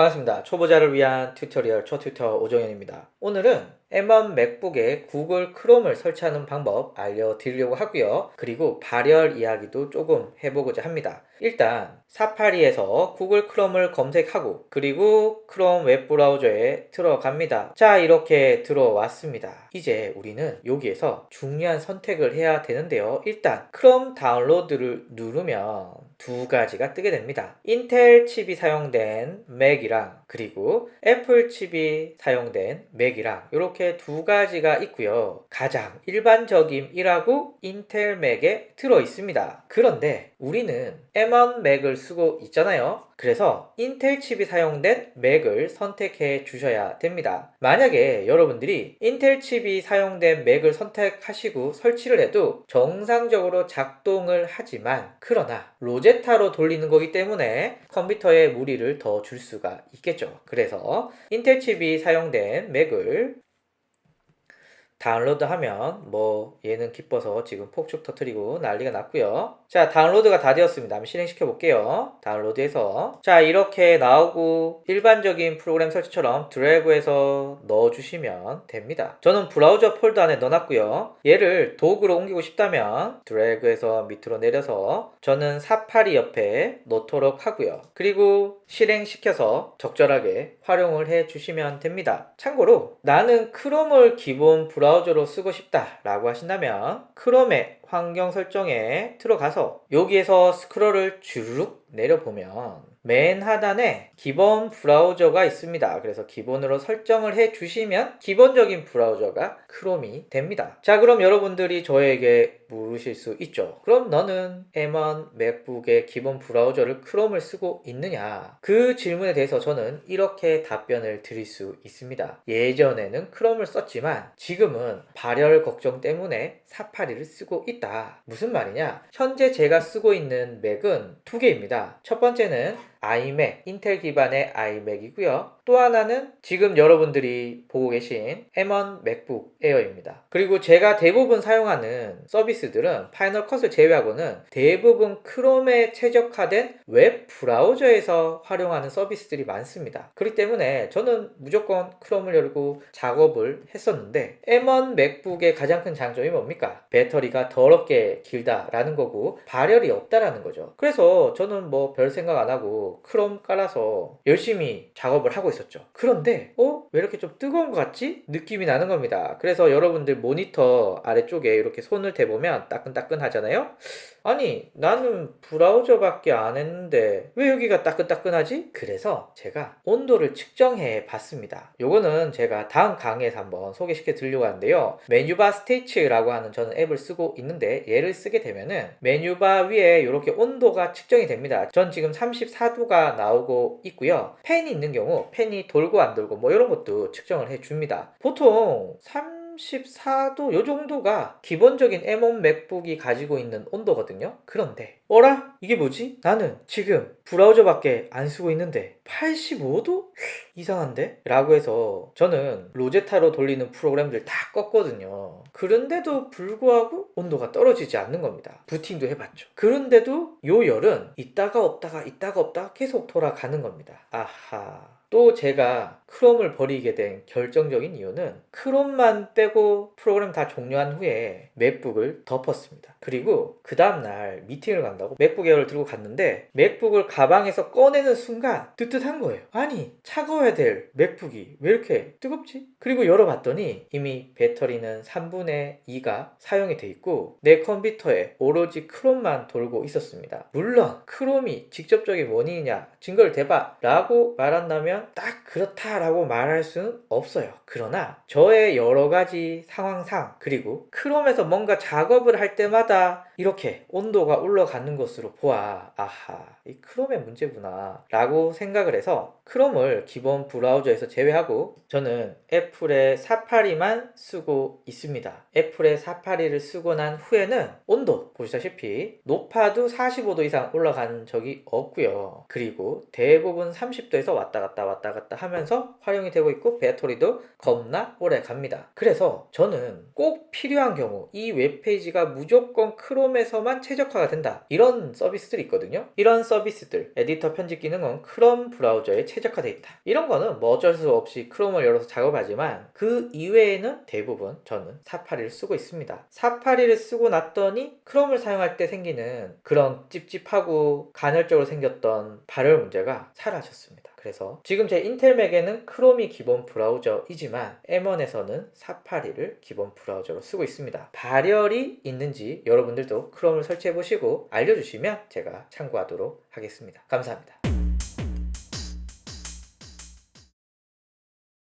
반갑습니다. 초보자를 위한 튜토리얼 초튜터 오정현입니다. 오늘은 M1 맥북에 구글 크롬을 설치하는 방법 알려드리려고 하고요. 그리고 발열 이야기도 조금 해보고자 합니다. 일단 사파리에서 구글 크롬을 검색하고 그리고 크롬 웹브라우저에 들어갑니다. 자 이렇게 들어왔습니다. 이제 우리는 여기에서 중요한 선택을 해야 되는데요. 일단 크롬 다운로드를 누르면 두 가지가 뜨게 됩니다. 인텔 칩이 사용된 맥이랑 그리고 애플 칩이 사용된 맥이랑 이렇게 두 가지가 있고요. 가장 일반적임이라고 인텔 맥에 들어 있습니다. 그런데 우리는 M1 맥을 쓰고 있잖아요. 그래서 인텔 칩이 사용된 맥을 선택해 주셔야 됩니다. 만약에 여러분들이 인텔 칩이 사용된 맥을 선택하시고 설치를 해도 정상적으로 작동을 하지만 그러나 로제타로 돌리는 거기 때문에 컴퓨터에 무리를 더 줄 수가 있겠죠. 그래서 인텔 칩이 사용된 맥을 다운로드 하면 뭐 얘는 기뻐서 지금 폭죽 터트리고 난리가 났고요. 자 다운로드가 다 되었습니다. 한번 실행시켜 볼게요. 다운로드해서 자 이렇게 나오고 일반적인 프로그램 설치처럼 드래그해서 넣어주시면 됩니다. 저는 브라우저 폴더 안에 넣어놨고요. 얘를 도구로 옮기고 싶다면 드래그해서 밑으로 내려서 저는 사파리 옆에 놓도록 하고요. 그리고 실행시켜서 적절하게 활용을 해 주시면 됩니다. 참고로 나는 크롬을 기본 브라우저 로 쓰고 싶다 라고 하신다면 크롬의 환경 설정에 들어가서 여기에서 스크롤을 주르륵 내려보면 맨 하단에 기본 브라우저가 있습니다. 그래서 기본으로 설정을 해 주시면 기본적인 브라우저가 크롬이 됩니다. 자, 그럼 여러분들이 저에게 물으실 수 있죠. 그럼 너는 M1 맥북의 기본 브라우저를 크롬을 쓰고 있느냐? 그 질문에 대해서 저는 이렇게 답변을 드릴 수 있습니다. 예전에는 크롬을 썼지만 지금은 발열 걱정 때문에 사파리를 쓰고 있다. 무슨 말이냐? 현재 제가 쓰고 있는 맥은 두 개입니다. 첫 번째는 iMac, 인텔 기반의 iMac이고요. 또 하나는 지금 여러분들이 보고 계신 M1 맥북 에어입니다. 그리고 제가 대부분 사용하는 서비스들은 파이널 컷을 제외하고는 대부분 크롬에 최적화된 웹 브라우저에서 활용하는 서비스들이 많습니다. 그렇기 때문에 저는 무조건 크롬을 열고 작업을 했었는데 M1 맥북의 가장 큰 장점이 뭡니까? 배터리가 더럽게 길다라는 거고 발열이 없다라는 거죠. 그래서 저는 뭐 별 생각 안 하고 크롬 깔아서 열심히 작업을 하고 있었죠. 그런데 어? 왜 이렇게 좀 뜨거운 것 같지? 느낌이 나는 겁니다. 그래서 여러분들 모니터 아래쪽에 이렇게 손을 대보면 따끈따끈 하잖아요. 아니 나는 브라우저밖에 안 했는데 왜 여기가 따끈따끈하지? 그래서 제가 온도를 측정해 봤습니다. 요거는 제가 다음 강의에서 한번 소개시켜 드리려고 하는데요. 메뉴바 스테이츠라고 하는 저는 앱을 쓰고 있는데 얘를 쓰게 되면은 메뉴바 위에 이렇게 온도가 측정이 됩니다. 전 지금 34도가 나오고 있고요. 팬이 있는 경우 팬이 돌고 안 돌고 뭐 이런 것도 측정을 해 줍니다. 보통 3 34도 요 정도가 기본적인 M1 맥북이 가지고 있는 온도거든요. 그런데 어라? 이게 뭐지? 나는 지금 브라우저밖에 안 쓰고 있는데 85도? 이상한데? 라고 해서 저는 로제타로 돌리는 프로그램들 다 껐거든요. 그런데도 불구하고 온도가 떨어지지 않는 겁니다. 부팅도 해봤죠. 그런데도 요 열은 있다가 없다가 있다가 없다가 계속 돌아가는 겁니다. 아하. 또 제가 크롬을 버리게 된 결정적인 이유는 크롬만 빼고 프로그램 다 종료한 후에 맥북을 덮었습니다. 그리고 그 다음날 미팅을 간다고 맥북 에어를 들고 갔는데 맥북을 가방에서 꺼내는 순간 뜨뜻한 거예요. 아니 차가워야 될 맥북이 왜 이렇게 뜨겁지? 그리고 열어봤더니 이미 배터리는 3분의 2가 사용이 돼 있고 내 컴퓨터에 오로지 크롬만 돌고 있었습니다. 물론 크롬이 직접적인 원인이냐 증거를 대봐 라고 말한다면 딱 그렇다 라고 말할 수는 없어요. 그러나 저의 여러 가지 상황상 그리고 크롬에서 뭔가 작업을 할 때마다 이렇게 온도가 올라가는 것으로 보아 아하 이 크롬의 문제구나 라고 생각을 해서 크롬을 기본 브라우저에서 제외하고 저는 애플의 사파리만 쓰고 있습니다. 애플의 사파리를 쓰고 난 후에는 온도 보시다시피 높아도 45도 이상 올라간 적이 없고요. 그리고 대부분 30도에서 왔다 갔다 왔다 갔다 하면서 활용이 되고 있고 배터리도 겁나 오래 갑니다. 그래서 저는 꼭 필요한 경우 이 웹페이지가 무조건 크롬에서만 최적화가 된다. 이런 서비스들이 있거든요. 이런 서비스 서비스들, 에디터 편집 기능은 크롬 브라우저에 최적화되어 있다. 이런 거는 뭐 어쩔 수 없이 크롬을 열어서 작업하지만 그 이외에는 대부분 저는 사파리를 쓰고 있습니다. 사파리를 쓰고 났더니 크롬을 사용할 때 생기는 그런 찝찝하고 간헐적으로 생겼던 발열 문제가 사라졌습니다. 그래서 지금 제 인텔 맥에는 크롬이 기본 브라우저이지만 M1에서는 사파리를 기본 브라우저로 쓰고 있습니다. 발열이 있는지 여러분들도 크롬을 설치해 보시고 알려주시면 제가 참고하도록 하겠습니다. 감사합니다.